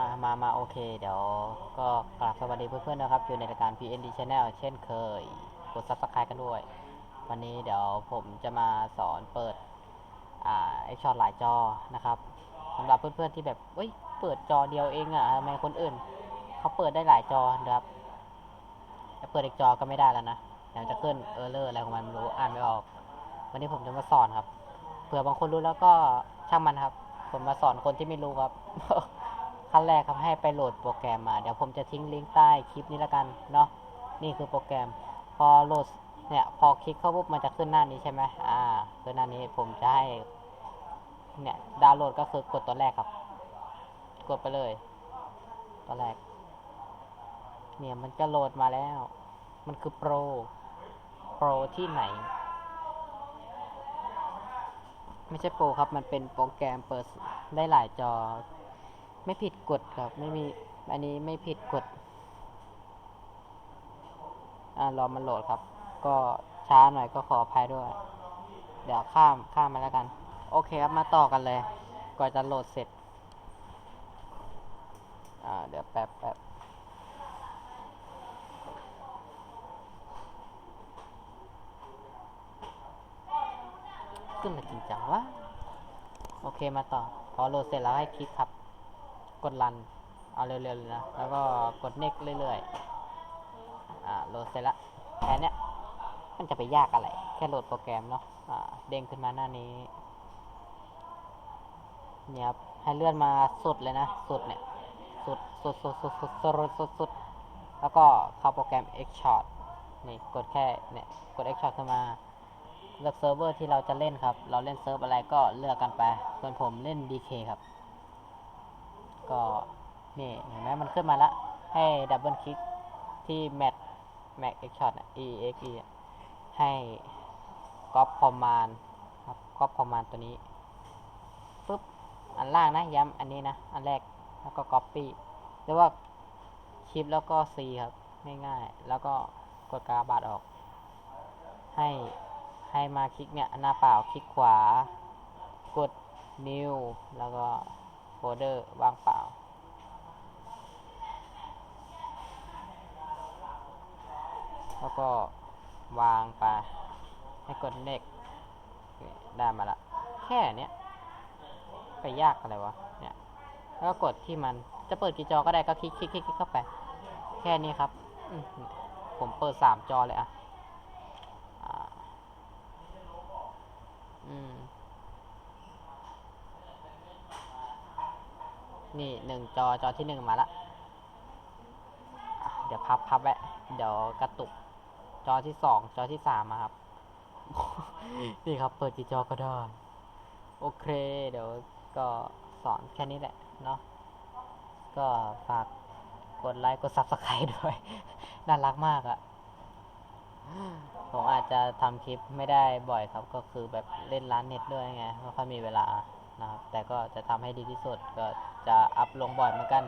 มามามาโอเค เดี๋ยวก็กราบสวัสดีเพื่อนๆนะครับ อยู่ในรายการ PND Channel เช่นเคย กด subscribe กันด้วย วันนี้เดี๋ยวผมจะมาสอนเปิด อ่าไอช็อตหลายจอนะครับสำหรับเพื่อนๆที่แบบเอ้ย เปิดจอเดียวเองอะทำไมคนอื่น เขาเปิดได้หลายจอนะครับแต่เปิดอีกจอก็ไม่ได้แล้วนะเดี๋ยวจะขึ้นเออร์เลอร์อะไรของมันไม่รู้อ่านไม่ออก วันนี้ผมจะมาสอนครับ เผื่อบางคนรู้แล้วก็ช่างมันครับ ผมมาสอนคนที่ไม่รู้ครับ ขั้นแรกครับให้ไปโหลดโปรแกรมมา เดี๋ยวผมจะทิ้งลิงก์ใต้คลิปนี้ล้วกันเนาะนี่คือโปรแกรม พอโหลดเนี่ยพอคลิกเข้าปุ๊บมันจะขึ้นหน้านี้ใช่ไหมอ่าขึ้นหน้านี้ผมจะให้เนี่ยดาวน์โหลดก็คือกดตัวแรกครับ กดไปเลยตัวแรก เนี่ยมันจะโหลดมาแล้ว มันคือโปรโปรที่ไหน ไม่ใช่โปรครับมันเป็นโปรแกรมเปิดได้หลายจอ ไม่ผิดกฎครับไม่มีอันนี้ไม่ผิดกฎอ่ารอมันโหลดครับ ก็ช้าหน่อยก็ขออภัยด้วย เดี๋ยวข้ามข้ามมาแล้วกัน โอเคครับมาต่อกันเลย ก่อนจะโหลดเสร็จ อ่าเดี๋ยวแป๊บแป๊บขึ้นมาจริงจังวะโอเคมาต่อ พอโหลดเสร็จแล้วให้คลิกครับ กดรัน เอาเร็วๆเลนะ แล้วก็กดเน็กเรื่อยๆ อ่าโหลดเสร็จละแค่เนี้ยมันจะไปยากอะไร แค่โหลดโปรแกรมเนาะ อ่า เด้งขึ้นมาหน้านี้ เนี่ยครับ ให้เลื่อนมาสุดเลยนะ สุดเนี่ย สุด สุด สุด สุด สุด สุด สุด แล้วก็เข้าโปรแกรม Xshot นี่ กดแค่ เนี่ย กด Xshot ขึ้นมาเลือกเซิร์ฟเวอร์ที่เราจะเล่นครับ เราเล่นเซิร์ฟอะไรก็เลือกกันไป ส่วนผมเล่น DK ครับ ก็นี่เห็นไหมมันขึ้นมาละ ให้ดับเบิลคลิกที่ Mac Mac X Shot อะ E X E ให้ก๊อปคอมมานครับก๊อปคอมมานตัวนี้ปุ๊บอันล่างนะย้ำอันนี้นะ อันแรกแล้วก็ Copy หรือว่าชิปแล้วก็ C ครับง่ายๆแล้วก็กดกาบาทออก ให้ให้มาคลิกเนี่ยหน้าเปล่าคลิกขวา กด new แล้วก็โฟลเดอร์ว่างเปล่า แล้วก็วางไป ให้กด next นี่ได้มาละ แค่เนี้ยไปยากอะไรวะ เนี่ย แล้วก็กดที่มัน จะเปิดกี่จอก็ได้ก็คลิกคลิกคลิกเข้าไป แค่นี้ครับ ผมเปิดสามจอเลยอะอ่าอืมนี่หนึ่งจอจอที่หนึ่งมาละอะเดี๋ยวพับพับไว้เดี๋ยวกระตุก จอที่สองจอที่สามมาครับ นี่ครับ เปิดกี่จอก็ได้ โอเค เดี๋ยวก็สอนแค่นี้แหละเนาะก็ฝากกดไลค์กด subscribe ด้วย น่ารักมากอะผมอาจจะทำคลิปไม่ได้บ่อยครับ ก็คือแบบเล่นร้านเน็ตด้วยไงไม่ค่อยมีเวลานะครับ แต่ก็จะทำให้ดีที่สุดก็จะอัพลงบ่อยเหมือนกัน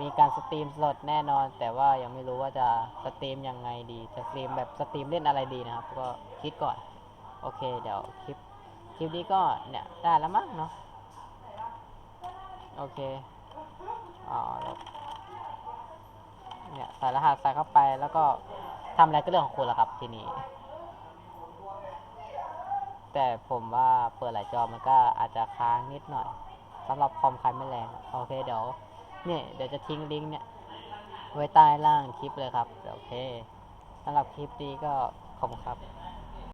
มีการสตรีมสดแน่นอน แต่ว่ายังไม่รู้ว่าจะสตรีมยังไงดี จะสตรีมแบบสตรีมเล่นอะไรดีนะครับ ก็คิดก่อน โอเค เดี๋ยวคลิป คลิปนี้ก็เนี่ยได้แล้วมั้งเนาะ โอเค อ๋อเนี่ยใส่รหัสใส่เข้าไปแล้วก็ทำอะไรก็เรื่องของคุณละครับทีนี้ แต่ผมว่าเปิดหลายจอมันก็อาจจะค้างนิดหน่อยสำหรับคอมใครไม่แรง โอเคเดี๋ยว เนี่ยเดี๋ยวจะทิ้งลิงก์เนี่ย ไว้ใต้ล่างคลิปเลยครับ โอเคสำหรับคลิปนี้ก็ขอบคุณครับ